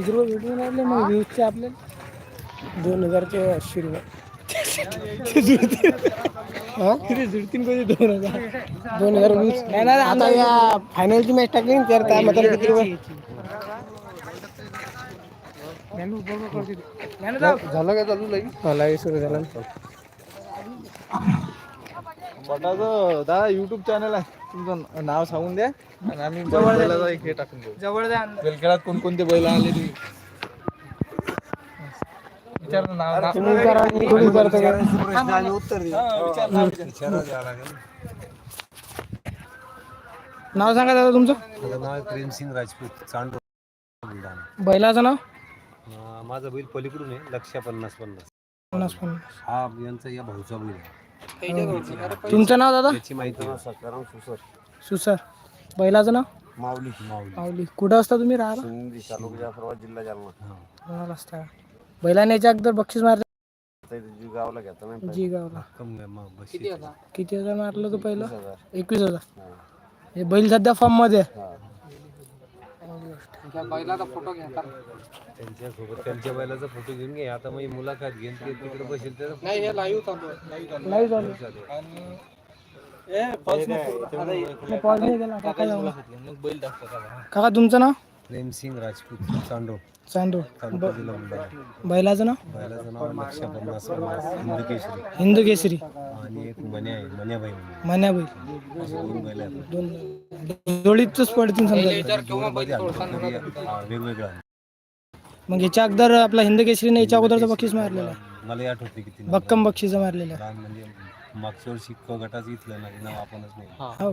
किती रुपये भेटून राहिले मग व्ह्यूजचे आपल्याला दोन हजारचे ऐंशी रुपये हा? किती कधी दोन हजार? दोन हजार वीस आता या फायनलची मॅच टाकली ना तर काय म्हणतात किती रुपये? झालं काय चालू हे सुरू झालं. बटाचं दादा युट्यूब चॅनल आहे. तुमचं नाव सांगून द्या. आणि आम्ही बैलाचा एक हे टाकून देऊ. जवळ द्या वेलखेळात कोणकोणते बैल आले तुम्ही विचार ना नाव नाव- तुम्ही विचारा मी थोडी विचारतो का? हा, विचार नाव विचार. नाव सांगा दादा तुमचं. माझं नाव आहे प्रेमसिंग राजपूत चांडो बुलढाणा. बैलाचं नाव? अं, माझा बैल पलीकडून आहे लक्ष पन्नास पन्नास. पन्नास पन्नास. हा यांचा या भाऊचा बैल आहे. तुमचं नाव दादा? याची माहिती आहे. सकाराम सुसर. सुसर. बैलाचं नाव? माऊली माऊली. माऊली. कुठं असता तुम्ही राहिला सिंधी तालुका जाफराबाद जिल्हा जालना. राहिला असता. बैलाने याच्या अगोदर बक्षीस मारलं? जी गावला घेता नाही जी गावला. किती हजार? मारलं तो पहिलं. एकवीस हजार. हे. बैल सध्या फॉर्ममध्ये आहे. हा. बैलाचा फोटो घ्या त्यांच्यासोबत त्यांच्या बैलाचा फोटो घेऊन घे. आता मग मुलाखत घेऊन ते तिकडे बसेल तर नाही हे लाईव्ह चालू आहे. लाईव्ह चालू आहे. pause. काका नका. मग बैल दाखवा. काका तुमचं नाव? प्रेमसिंग राजपूत चांडो चांदू. तालुका जिल्हा बुलढाणा बैलाचं नाव? बैलाचं नाव लक्ष पन्नास पन्नास हिंदकेशरी हिंदू केसरी आणि एक मन्या आहे मन्याबाई म्हणून. मान्या बैल दोन बैल आहेत. दोन जोडीतच पडतील समजा. हा, वेगवेगळं आहे. मग याच्या अगोदर आपला हिंद केसरीने याच्या अगोदरचं बक्षीस मारलेलं. आहे मला आठवत नाही किती. भक्कम बक्षीस मारलेलं आहे लहान म्हणजे मागच्या वर्षी क गटाचं इथलं नाही नाव आपणच नाही. हो.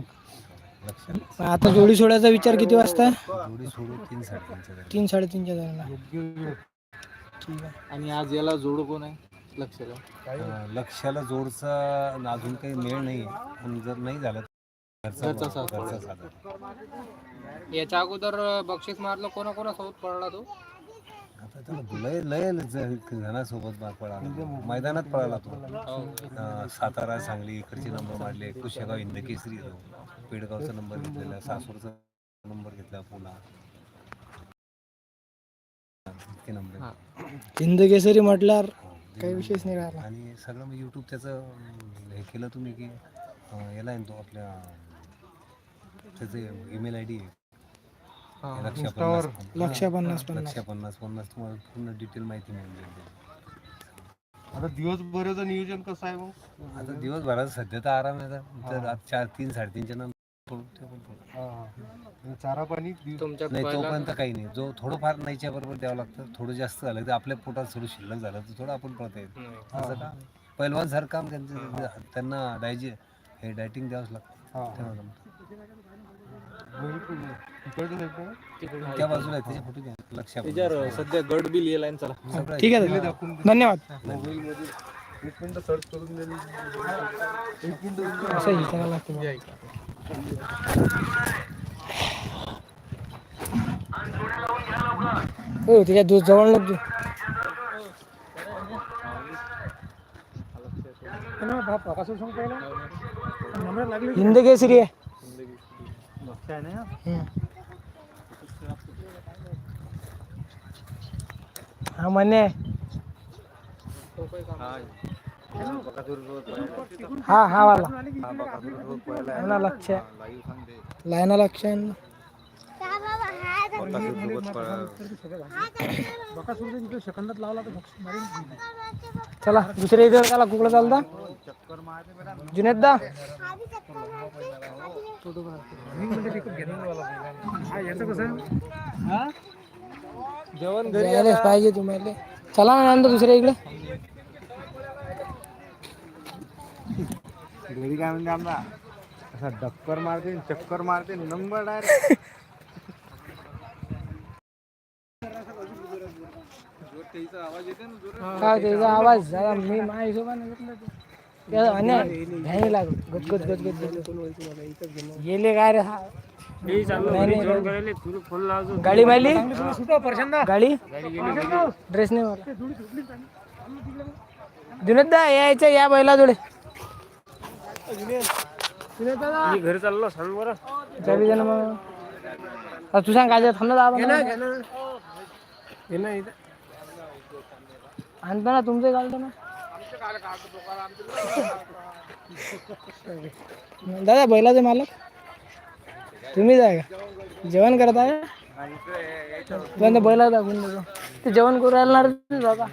लक्षात. आता जोडी सोडायचा विचार किती वाजता? आहे जोडी सोडून तीन साडेतीनच्या दरम्यान. तीन साडेतीनच्या दरम्यान ठीक आहे. आणि आज याला जोड कोण आहे? लक्षाला. अं, लक्षाला जोडचा न अजून काही मेळ नाही पण जर नाही झालं तर घरचा घरचा साथ. घरचा साथ. याच्या अगोदर बक्षीस मारलं कोणा कोणासोबत पडला तो? आता त्याला लय लय ज- जणांसोबत बा- पळाला. मैदानात पळाला तो. अं, सातारा सांगली इकडचे नंबर मारले कुशेगाव हिंदकेसरी तो. पेडगावचा नंबर घेतलेला सासूरचा नंबर घेतला पुन्हा इतके नंबर आहेत. हिंद केसरी म्हटल्यावर हो, काही विशेष नाही राहिला. आणि सगळं मग यूट्यूब त्याचं अं, हे केलं तुम्ही की अं, याला आहे ना तो आपल्या त्याचं ईमेल आय डी आहे लक्ष पन्नास लक्ष पन्नास पन्नास. लक्ष पन्नास पन्नास. तुम्हाला पूर्ण डिटेल माहिती मिळून जाईल. आता दिवसभराचं नियोजन कसं आहे मग? आता दिवसभरात सध्या तर आराम आहे आता. तर आज चार तीन साडेतीनच्या नंतर. चारा पाणी तुमच्या नाही तोपर्यंत काही नाही. जो थोडंफार नाहीच्या बरोबर द्यावं लागतं थोडं जास्त झालं तर आपल्या पोटात थोडं शिल्लक झालं तर थोडं आपण पळता येईल. असं का? पैलवान सारखं काम त्यांचं त्यांना डायजे हे डायटिंग द्यावंच लागतं. त्या बाजूला आहे त्याचे फोटो घ्या. लक्षात त्याच्यावर सध्या गड बिल येईल चला. सगळं ठीक आहे. धन्यवाद. एक मिनिट सर्च करून दिली असं हे करायला लागतं. बघा. हो त्याच्या दूध जवळ नको देऊ. हिंद केसरी आहे. हा म्हणे हा हा वाला. ना लक्ष लायना लक्ष चला दुसऱ्या इथे चला कुकडं चालता जुनेद दा. जेवण पाहिजे तुम्हाला. चला ना नंतर दुसऱ्या इकडे. घरी काय म्हणते आमचा. असा डक्कर मारते चक्कर मारते नंबर डायरेक्ट काय त्याचा आवाज जरा मी माझ्या हिशोबाने घेतलं ते. त्याचा अन्याय घ्यायला लागलो. गट गट गट गट गट गेले काय रे हा. गाडी मारली? गाडी? ड्रेस नाही मारला. जुनेद दा यायचं या बैला जोडे घरी चाललो सांग बरं. चालू दे ना मग. आता तू सांग काय थांबला दाबा हे ना इथं. आणतो ना तुमचं घालतो ना. दादा बैलाचे मालक? तुम्हीच आहे का जेवण करत आहे पण बैला दाखवून देतो. ते जेवण करू राहिला दादा.